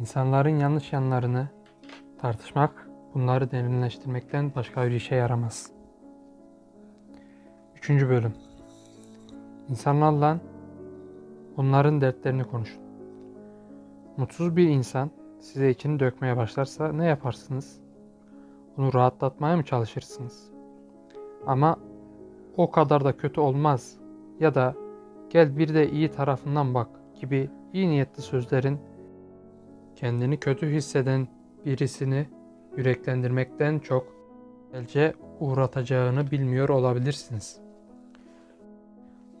İnsanların yanlış yanlarını tartışmak, bunları derinleştirmekten başka bir işe yaramaz. Üçüncü bölüm. İnsanlarla onların dertlerini konuşun. Mutsuz bir insan size içini dökmeye başlarsa ne yaparsınız? Onu rahatlatmaya mı çalışırsınız? Ama o kadar da kötü olmaz ya da gel bir de iyi tarafından bak gibi iyi niyetli sözlerin kendini kötü hisseden birisini yüreklendirmekten çok elce uğratacağını bilmiyor olabilirsiniz.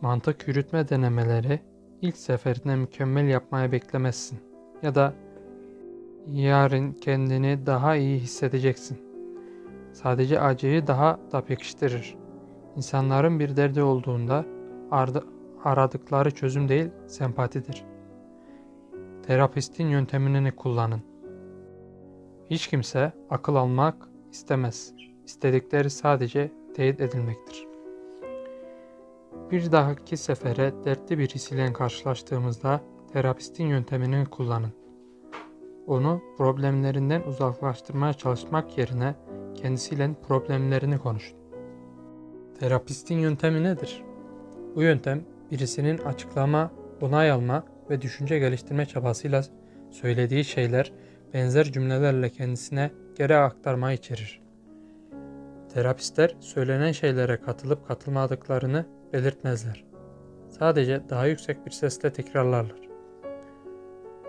Mantık yürütme denemeleri ilk seferinde mükemmel yapmaya beklemezsin ya da yarın kendini daha iyi hissedeceksin. Sadece acıyı daha da pekiştirir. İnsanların bir derdi olduğunda aradıkları çözüm değil sempatidir. Terapistin yöntemini kullanın. Hiç kimse akıl almak istemez. İstedikleri sadece teyit edilmektir. Bir dahaki sefere dertli birisiyle karşılaştığımızda terapistin yöntemini kullanın. Onu problemlerinden uzaklaştırmaya çalışmak yerine kendisiyle problemlerini konuşun. Terapistin yöntemi nedir? Bu yöntem birisinin açıklama, onay alma ve düşünce geliştirme çabasıyla söylediği şeyler benzer cümlelerle kendisine geri aktarmayı içerir. Terapistler söylenen şeylere katılıp katılmadıklarını belirtmezler. Sadece daha yüksek bir sesle tekrarlarlar.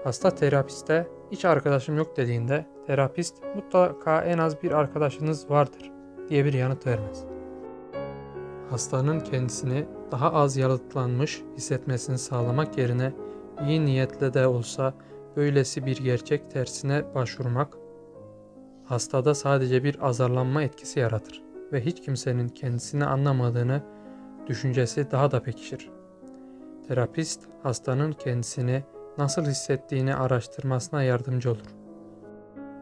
Hasta terapiste hiç arkadaşım yok dediğinde terapist mutlaka en az bir arkadaşınız vardır diye bir yanıt vermez. Hastanın kendisini daha az yalıtlanmış hissetmesini sağlamak yerine iyi niyetle de olsa böylesi bir gerçek tersine başvurmak hastada sadece bir azarlanma etkisi yaratır ve hiç kimsenin kendisini anlamadığını düşüncesi daha da pekişir. Terapist hastanın kendisini nasıl hissettiğini araştırmasına yardımcı olur.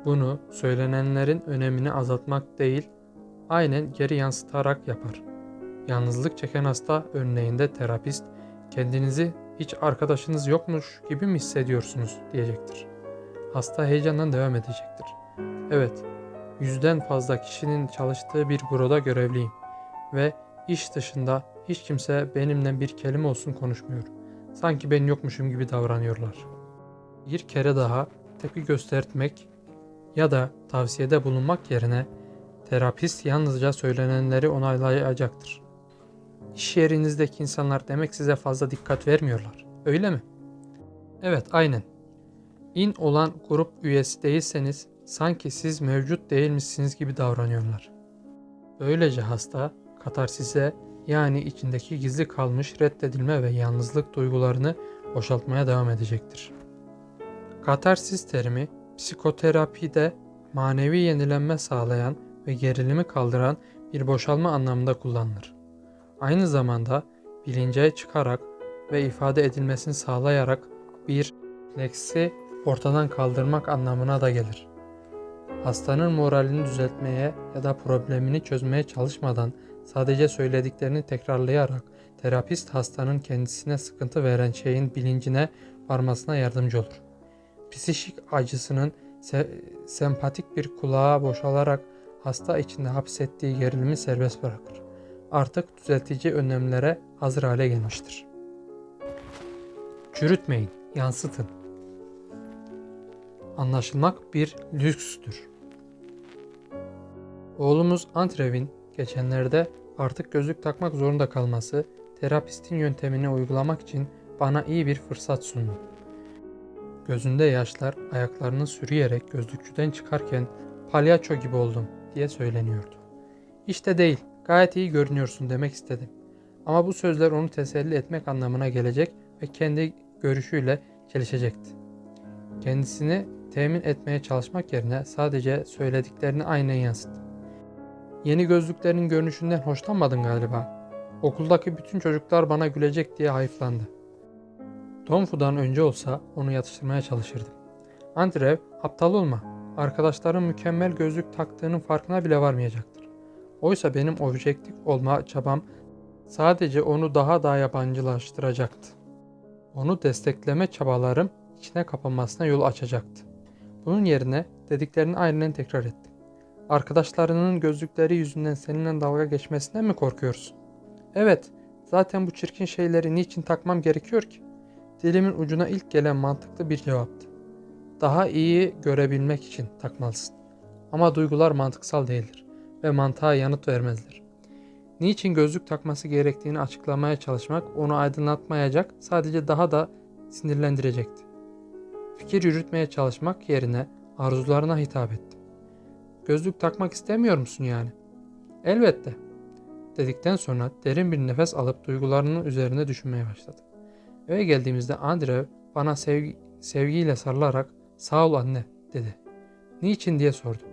Bunu söylenenlerin önemini azaltmak değil, aynen geri yansıtarak yapar. Yalnızlık çeken hasta örneğinde terapist kendinizi hiç arkadaşınız yokmuş gibi mi hissediyorsunuz diyecektir. Hasta heyecandan devam edecektir. Evet, yüzden fazla kişinin çalıştığı bir büroda görevliyim ve iş dışında hiç kimse benimle bir kelime olsun konuşmuyor. Sanki ben yokmuşum gibi davranıyorlar. Bir kere daha tepki göstermek ya da tavsiyede bulunmak yerine terapist yalnızca söylenenleri onaylayacaktır. İş yerinizdeki insanlar demek size fazla dikkat vermiyorlar. Öyle mi? Evet, aynen. İn olan grup üyesi değilseniz sanki siz mevcut değilmişsiniz gibi davranıyorlar. Böylece hasta katarsise yani içindeki gizli kalmış reddedilme ve yalnızlık duygularını boşaltmaya devam edecektir. Katarsis terimi psikoterapide manevi yenilenme sağlayan ve gerilimi kaldıran bir boşalma anlamında kullanılır. Aynı zamanda bilince çıkarak ve ifade edilmesini sağlayarak bir refleksi ortadan kaldırmak anlamına da gelir. Hastanın moralini düzeltmeye ya da problemini çözmeye çalışmadan sadece söylediklerini tekrarlayarak terapist hastanın kendisine sıkıntı veren şeyin bilincine varmasına yardımcı olur. Psikik acısının se- sempatik bir kulağa boşalarak hasta içinde hapsettiği gerilimi serbest bırakır. Artık düzeltici önlemlere hazır hale gelmiştir. Çürütmeyin, yansıtın. Anlaşılmak bir lükstür. Oğlumuz Antrev'in geçenlerde artık gözlük takmak zorunda kalması terapistin yöntemini uygulamak için bana iyi bir fırsat sundu. Gözünde yaşlar ayaklarını sürüyerek gözlükçüden çıkarken palyaço gibi oldum diye söyleniyordu. İşte değil, gayet iyi görünüyorsun demek istedim. Ama bu sözler onu teselli etmek anlamına gelecek ve kendi görüşüyle çelişecekti. Kendisini temin etmeye çalışmak yerine sadece söylediklerini aynen yansıttı. Yeni gözlüklerin görünüşünden hoşlanmadın galiba. Okuldaki bütün çocuklar bana gülecek diye hayıflandı. Donfu'dan önce olsa onu yatıştırmaya çalışırdım. Andrev, aptal olma. Arkadaşların mükemmel gözlük taktığının farkına bile varmayacaktır. Oysa benim objektif olma çabam sadece onu daha da yabancılaştıracaktı. Onu destekleme çabalarım içine kapanmasına yol açacaktı. Bunun yerine dediklerini aynen tekrar ettim. Arkadaşlarının gözlükleri yüzünden seninle dalga geçmesinden mi korkuyorsun? Evet, zaten bu çirkin şeyleri niçin takmam gerekiyor ki? Dilimin ucuna ilk gelen mantıklı bir cevaptı. Daha iyi görebilmek için takmalısın. Ama duygular mantıksal değildir ve mantığa yanıt vermezler. Niçin gözlük takması gerektiğini açıklamaya çalışmak onu aydınlatmayacak, sadece daha da sinirlendirecekti. Fikir yürütmeye çalışmak yerine arzularına hitap ettim. Gözlük takmak istemiyor musun yani? Elbette. Dedikten sonra derin bir nefes alıp duygularının üzerine düşünmeye başladı. Eve geldiğimizde Andrew bana sevgi, sevgiyle sarılarak sağ ol anne dedi. Niçin diye sordu.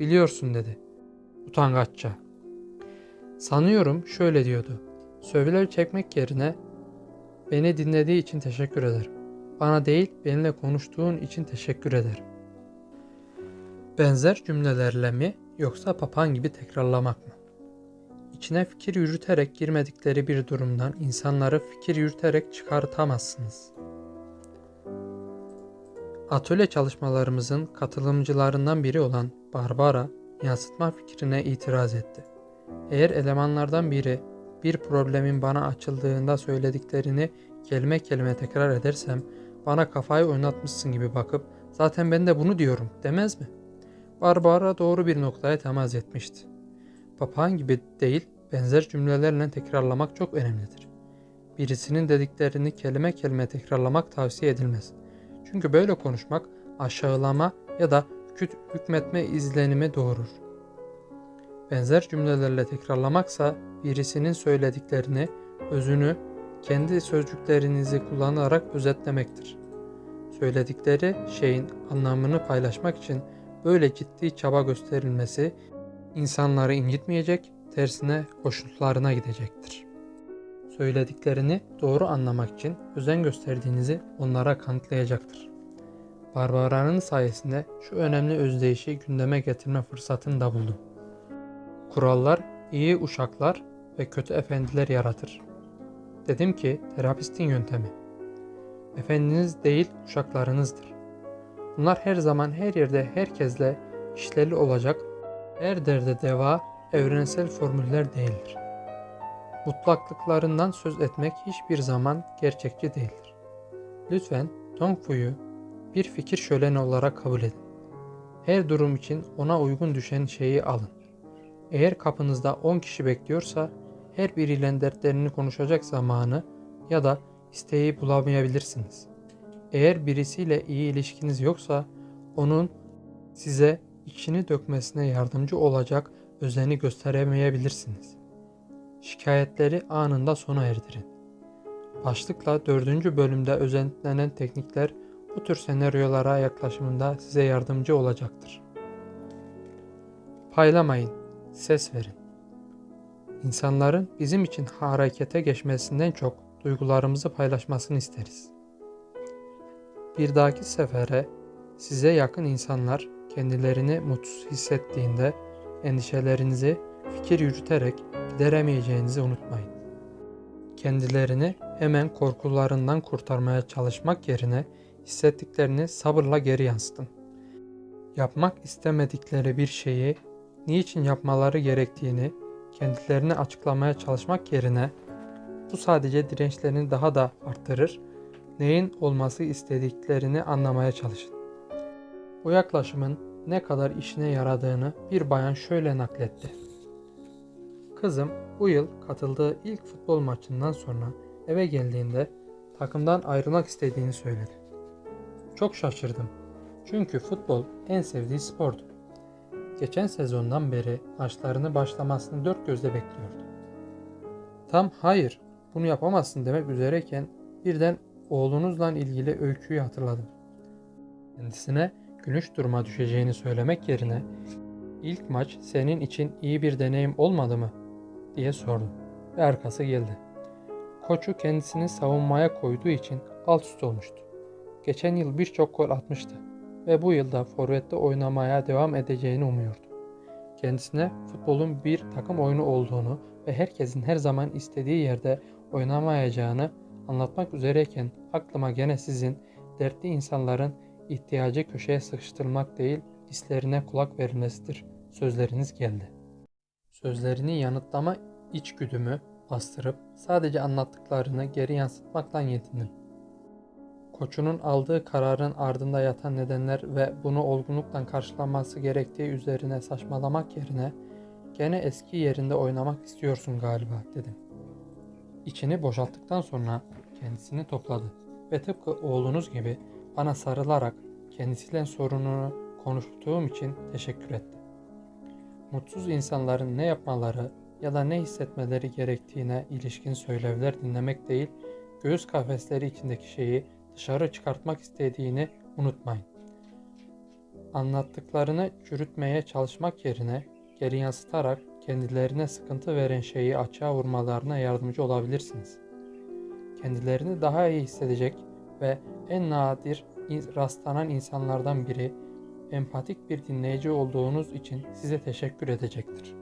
Biliyorsun dedi. Utangaçça. Sanıyorum şöyle diyordu. Sövüler çekmek yerine beni dinlediği için teşekkür ederim. Bana değil benimle konuştuğun için teşekkür ederim. Benzer cümlelerle mi yoksa papağan gibi tekrarlamak mı? İçine fikir yürüterek girmedikleri bir durumdan insanları fikir yürüterek çıkartamazsınız. Atölye çalışmalarımızın katılımcılarından biri olan Barbara, yansıtma fikrine itiraz etti. Eğer elemanlardan biri bir problemin bana açıldığında söylediklerini kelime kelime tekrar edersem bana kafayı oynatmışsın gibi bakıp zaten ben de bunu diyorum demez mi? Barbara doğru bir noktaya temas etmişti. Papağan gibi değil benzer cümlelerle tekrarlamak çok önemlidir. Birisinin dediklerini kelime kelime tekrarlamak tavsiye edilmez. Çünkü böyle konuşmak aşağılama ya da hükmetme izlenimi doğurur. Benzer cümlelerle tekrarlamaksa birisinin söylediklerini, özünü kendi sözcüklerinizi kullanarak özetlemektir. Söyledikleri şeyin anlamını paylaşmak için böyle ciddi çaba gösterilmesi insanları incitmeyecek, tersine hoşnutlarına gidecektir. Söylediklerini doğru anlamak için özen gösterdiğinizi onlara kanıtlayacaktır. Barbara'nın sayesinde şu önemli özdeyişi gündeme getirme fırsatını da buldum. Kurallar iyi uşaklar ve kötü efendiler yaratır. Dedim ki terapistin yöntemi. Efendiniz değil uşaklarınızdır. Bunlar her zaman her yerde herkesle işleri olacak, her derde deva evrensel formüller değildir. Mutlaklıklarından söz etmek hiçbir zaman gerçekçi değildir. Lütfen Tong Fu'yu bir fikir şöleni olarak kabul edin. Her durum için ona uygun düşen şeyi alın. Eğer kapınızda 10 kişi bekliyorsa her biriyle dertlerini konuşacak zamanı ya da isteği bulamayabilirsiniz. Eğer birisiyle iyi ilişkiniz yoksa onun size içini dökmesine yardımcı olacak özeni gösteremeyebilirsiniz. Şikayetleri anında sona erdirin. Başlıkla 4. bölümde özentlenen teknikler bu tür senaryolara yaklaşımında size yardımcı olacaktır. Paylamayın, ses verin. İnsanların bizim için harekete geçmesinden çok duygularımızı paylaşmasını isteriz. Bir dahaki sefere size yakın insanlar kendilerini mutsuz hissettiğinde endişelerinizi fikir yürüterek gideremeyeceğinizi unutmayın. Kendilerini hemen korkularından kurtarmaya çalışmak yerine hissettiklerini sabırla geri yansıtın. Yapmak istemedikleri bir şeyi niçin yapmaları gerektiğini kendilerine açıklamaya çalışmak yerine bu sadece dirençlerini daha da arttırır, neyin olması istediklerini anlamaya çalışın. Bu yaklaşımın ne kadar işine yaradığını bir bayan şöyle nakletti. Kızım bu yıl katıldığı ilk futbol maçından sonra eve geldiğinde takımdan ayrılmak istediğini söyledi. Çok şaşırdım. Çünkü futbol en sevdiği spordu. Geçen sezondan beri maçlarını başlamasını dört gözle bekliyordu. Tam hayır bunu yapamazsın demek üzereyken birden oğlunuzla ilgili öyküyü hatırladım. Kendisine gülünç duruma düşeceğini söylemek yerine ilk maç senin için iyi bir deneyim olmadı mı diye sordum ve arkası geldi. Koçu kendisini savunmaya koyduğu için alt üst olmuştu. Geçen yıl birçok gol atmıştı ve bu yılda forvette oynamaya devam edeceğini umuyordu. Kendisine futbolun bir takım oyunu olduğunu ve herkesin her zaman istediği yerde oynamayacağını anlatmak üzereyken aklıma gene sizin dertli insanların ihtiyacı köşeye sıkıştırmak değil, hislerine kulak verilmesidir. Sözleriniz geldi. Sözlerini yanıtlama içgüdümü bastırıp sadece anlattıklarını geri yansıtmakla yetindim. Koçunun aldığı kararın ardında yatan nedenler ve bunu olgunlukla karşılanması gerektiği üzerine saçmalamak yerine gene eski yerinde oynamak istiyorsun galiba dedim. İçini boşalttıktan sonra kendisini topladı ve tıpkı oğlunuz gibi bana sarılarak kendisiyle sorununu konuştuğum için teşekkür etti. Mutsuz insanların ne yapmaları ya da ne hissetmeleri gerektiğine ilişkin söylevler dinlemek değil, göğüs kafesleri içindeki şeyi dışarı çıkartmak istediğini unutmayın. Anlattıklarını çürütmeye çalışmak yerine geri yansıtarak kendilerine sıkıntı veren şeyi açığa vurmalarına yardımcı olabilirsiniz. Kendilerini daha iyi hissedecek ve en nadir rastlanan insanlardan biri empatik bir dinleyici olduğunuz için size teşekkür edecektir.